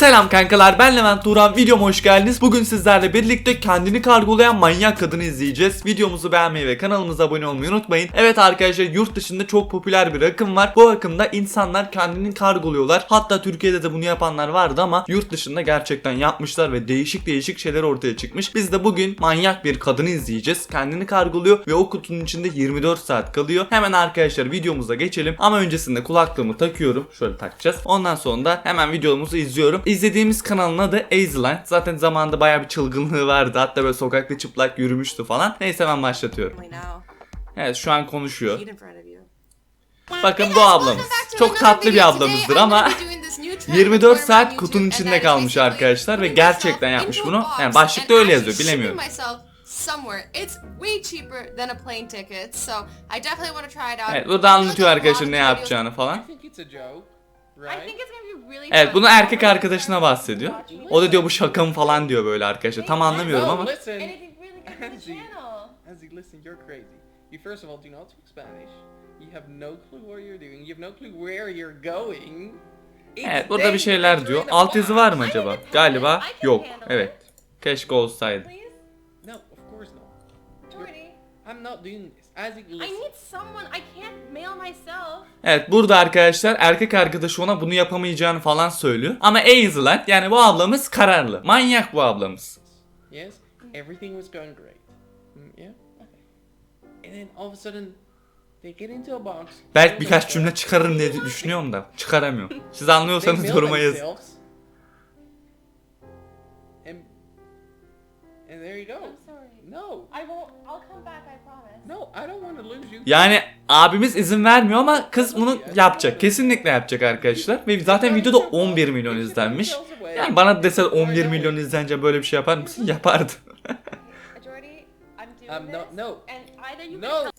Selam kankalar ben Levent Turan videoma hoş geldiniz. Bugün sizlerle birlikte kendini kargolayan manyak kadını izleyeceğiz. Videomuzu beğenmeyi ve kanalımıza abone olmayı unutmayın. Evet arkadaşlar yurt dışında çok popüler bir akım var. Bu akımda insanlar kendini kargoluyorlar. Hatta Türkiye'de de bunu yapanlar vardı ama yurt dışında gerçekten yapmışlar ve değişik değişik şeyler ortaya çıkmış. Biz de bugün manyak bir kadını izleyeceğiz. Kendini kargoluyor ve o kutunun içinde 24 saat kalıyor. Hemen arkadaşlar videomuza geçelim. Ama öncesinde kulaklığımı takıyorum. Şöyle takacağız. Ondan sonra da hemen videomuzu izliyorum. İzlediğimiz kanalın adı Azeland. Zaten zamanında bayağı bir çılgınlığı vardı. Hatta böyle sokakta çıplak yürümüştü falan. Neyse ben başlatıyorum. Evet şu an konuşuyor. Bakın bu ablamız. Çok tatlı bir ablamızdır ama 24 saat kutunun içinde kalmış arkadaşlar ve gerçekten yapmış bunu. Yani başlıkta öyle yazıyor bilemiyorum. Evet burada anlatıyor arkadaşlar ne yapacağını falan. Evet bunu erkek arkadaşına bahsediyor. O da diyor bu şaka mı falan diyor böyle arkadaşlar. Tam anlamıyorum ama. listen. Anything really good for the Angie. channel. Anzi, listen, you're crazy. You first of all do not speak Spanish. You have no clue what you're doing. You have no clue where you're going. It's Evet burada bir şeyler diyor. Alt yazı var mı acaba? Galiba yok. Evet. Keşke olsaydı. I'm not doing this. Anzi, I listen. need someone. I can't mail myself. Evet burada arkadaşlar erkek arkadaşı ona bunu yapamayacağını falan söylüyor. Ama Azeland yani bu ablamız kararlı. Manyak bu ablamız. Yes, everything was going great. Mm, yeah. Okay. And then all of a sudden, they get into a box. Belki birkaç cümle çıkarırım diye düşünüyorum da çıkaramıyorum. Siz anlıyorsanız mail yoruma yazın. themselves. Yani abimiz izin vermiyor ama kız bunu yapacak. Kesinlikle yapacak arkadaşlar. Ve zaten videoda 11 milyon izlenmiş. Yani bana dese 11 milyon izlence böyle bir şey yapar mısın? Yapardı. Jordy, I'm doing no, this. no. And either you No.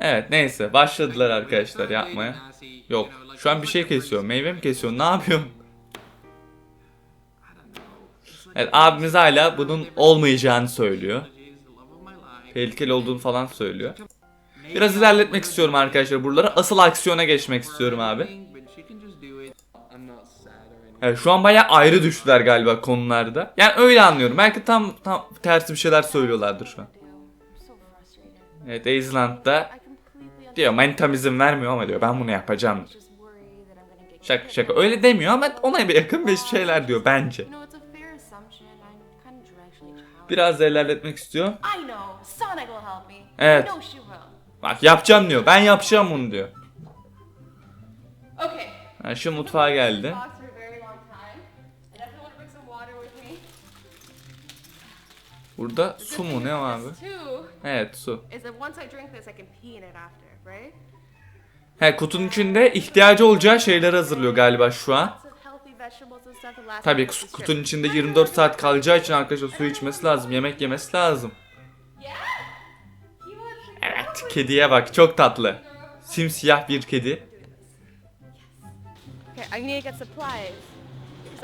Evet neyse başladılar arkadaşlar yapmaya. Yok şu an bir şey kesiyor. Meyve mi kesiyor? Ne yapıyor? Evet abimiz hala bunun olmayacağını söylüyor. Tehlikeli olduğunu falan söylüyor. Biraz ilerletmek istiyorum arkadaşlar buraları. Asıl aksiyona geçmek istiyorum abi. Evet şu an bayağı ayrı düştüler galiba konularda. Yani öyle anlıyorum. Belki tam tam tersi bir şeyler söylüyorlardır şu an. Evet Azeland'da I completely diyor manitam izin vermiyor ama diyor ben bunu yapacağım. Şaka şaka öyle demiyor ama ona bir yakın bir şeyler diyor bence. Biraz da ilerletmek istiyor. Evet. Bak yapacağım diyor. Ben yapacağım bunu diyor. Okay. Ha, şu mutfağa geldi. Burada su mu ne abi? Evet su. He kutunun içinde ihtiyacı olacağı şeyleri hazırlıyor galiba şu an. Tabii kutunun içinde 24 saat kalacağı için arkadaşlar su içmesi lazım. Yemek yemesi lazım. Evet kediye bak çok tatlı. Simsiyah bir kedi.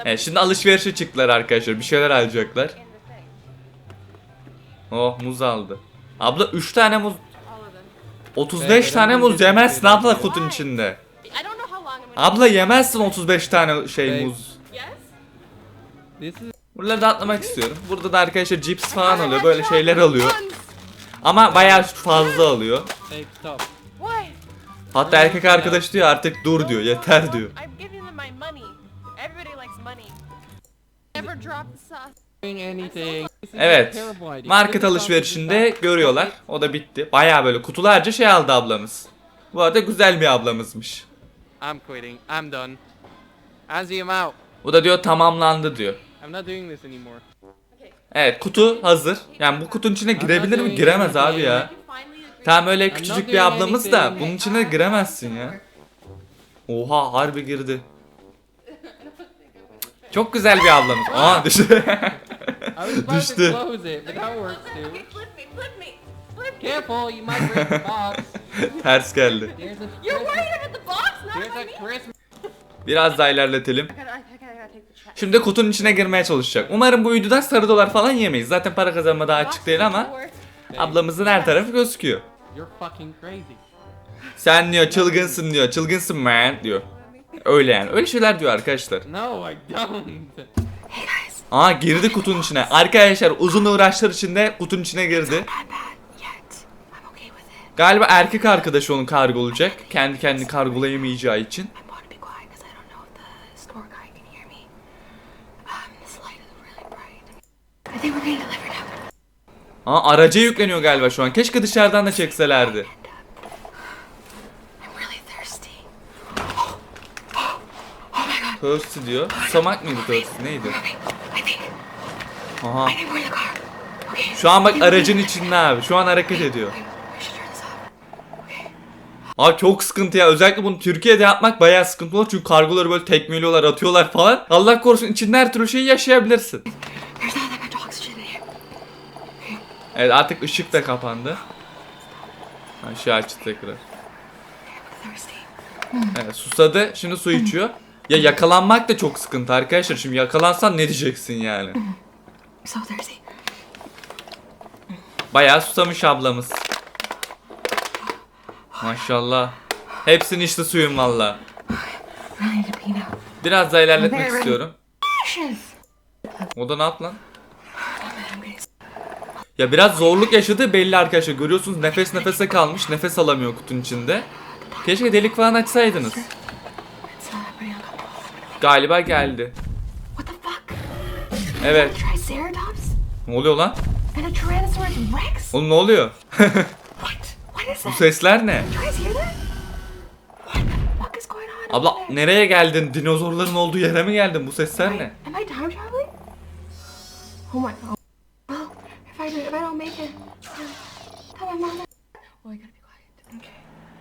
Evet şimdi alışverişe çıktılar arkadaşlar. Bir şeyler alacaklar. Oh muz aldı. Abla 3 tane muz, All of them. 35 tane muz yemezsin abla kutunun içinde. Abla yemezsin 35 tane şey muz. Buraları da atlamak istiyorum. Burada da arkadaşlar cips falan alıyor. Böyle şeyler alıyor. Ama bayağı fazla alıyor. Hatta erkek arkadaş diyor artık dur diyor. Yeter diyor. Evet. Market alışverişinde görüyorlar. O da bitti. Bayağı böyle kutularca şey aldı ablamız. Bu arada güzel bir ablamızmış. I'm quitting. I'm done. Anzi, I'm out. Bu da diyor tamamlandı diyor. I'm not doing this anymore. Okay. Evet kutu hazır. Yani bu kutunun içine girebilir mi? Giremez abi ya. Tamam öyle küçücük bir ablamız da bunun içine giremezsin ya. Oha harbi girdi. Çok güzel bir ablamız. Aa düştü. About Düştü. me. Careful, you might break the box. Ters geldi. There's a You're Christmas. worried about the box, not There's about a me. Christmas. Biraz daha ilerletelim. Şimdi kutunun içine girmeye çalışacak. Umarım bu videodan sarı dolar falan yemeyiz. Zaten para kazanma daha açık değil ama ablamızın her tarafı gözüküyor. Sen diyor çılgınsın diyor. Çılgınsın man diyor. Öyle yani. Öyle şeyler diyor arkadaşlar. No, I don't. Aa girdi kutunun içine. Arkadaşlar uzun uğraşlar içinde kutunun içine girdi. Galiba erkek arkadaşı onu kargolayacak. Kendi kendini kargolayamayacağı için. Aa araca yükleniyor galiba şu an. Keşke dışarıdan da çekselerdi. Thirsty. Diyor. Susamak mıydı thirsty neydi? Aha. Şu an bak aracın in- içinde abi. Şu an hareket ediyor. Abi çok sıkıntı ya. Özellikle bunu Türkiye'de yapmak bayağı sıkıntı olur. Çünkü kargoları böyle tekmeliyorlar, atıyorlar falan. Allah korusun içinde her türlü şeyi yaşayabilirsin. Evet artık ışık da kapandı. Aşağı açtı tekrar. Evet susadı. Şimdi su içiyor. Ya yakalanmak da çok sıkıntı arkadaşlar. Şimdi yakalansan ne diyeceksin yani? Bayağı susamış ablamız. Maşallah. Hepsini içti suyun valla. Biraz daha ilerletmek istiyorum. O da ne yap lan? Ya biraz zorluk yaşadığı belli arkadaşlar. Görüyorsunuz nefes nefese kalmış. Nefes alamıyor kutunun içinde. Keşke delik falan açsaydınız. Galiba geldi. Evet. Ne oluyor lan? Oğlum ne oluyor? Bu sesler ne? Abla nereye geldin? Dinozorların olduğu yere mi geldin? Bu sesler ne?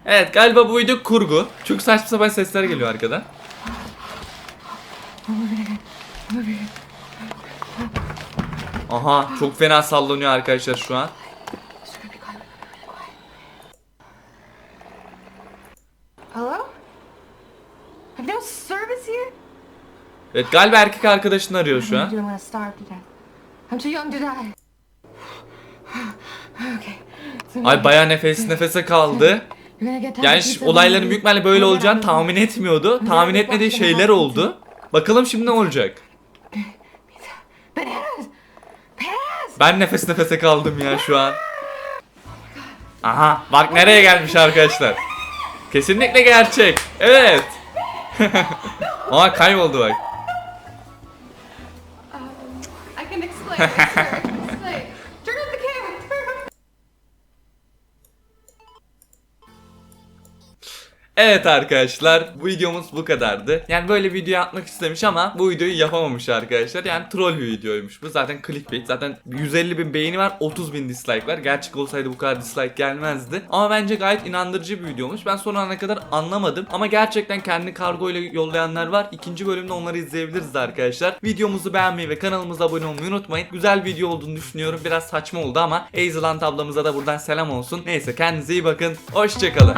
Evet galiba bu video kurgu. Çünkü saçma sapan sesler geliyor arkadan. Aha çok fena sallanıyor arkadaşlar şu an. Hello? Have no service here? Evet galiba erkek arkadaşını arıyor şu an. Ay baya nefes nefese kaldı. Yani to ş- pizza olayların büyük ihtimalle böyle olacağını tahmin etmiyordu. Tahmin etmediği şeyler oldu. Bakalım şimdi ne olacak? Ben nefes nefese kaldım ya şu an. Aha bak nereye gelmiş arkadaşlar. Kesinlikle gerçek. Evet. Aa kayboldu bak. Evet arkadaşlar bu videomuz bu kadardı. Yani böyle video yapmak istemiş ama bu videoyu yapamamış arkadaşlar. Yani troll bir videoymuş bu. Zaten clickbait. Zaten 150 bin beğeni var 30 bin dislike var. Gerçek olsaydı bu kadar dislike gelmezdi. Ama bence gayet inandırıcı bir videomuş. Ben son ana kadar anlamadım. Ama gerçekten kendi kargo ile yollayanlar var. İkinci bölümde onları izleyebiliriz arkadaşlar. Videomuzu beğenmeyi ve kanalımıza abone olmayı unutmayın. Güzel video olduğunu düşünüyorum. Biraz saçma oldu ama Hazeland ablamıza da buradan selam olsun. Neyse kendinize iyi bakın. Hoşçakalın.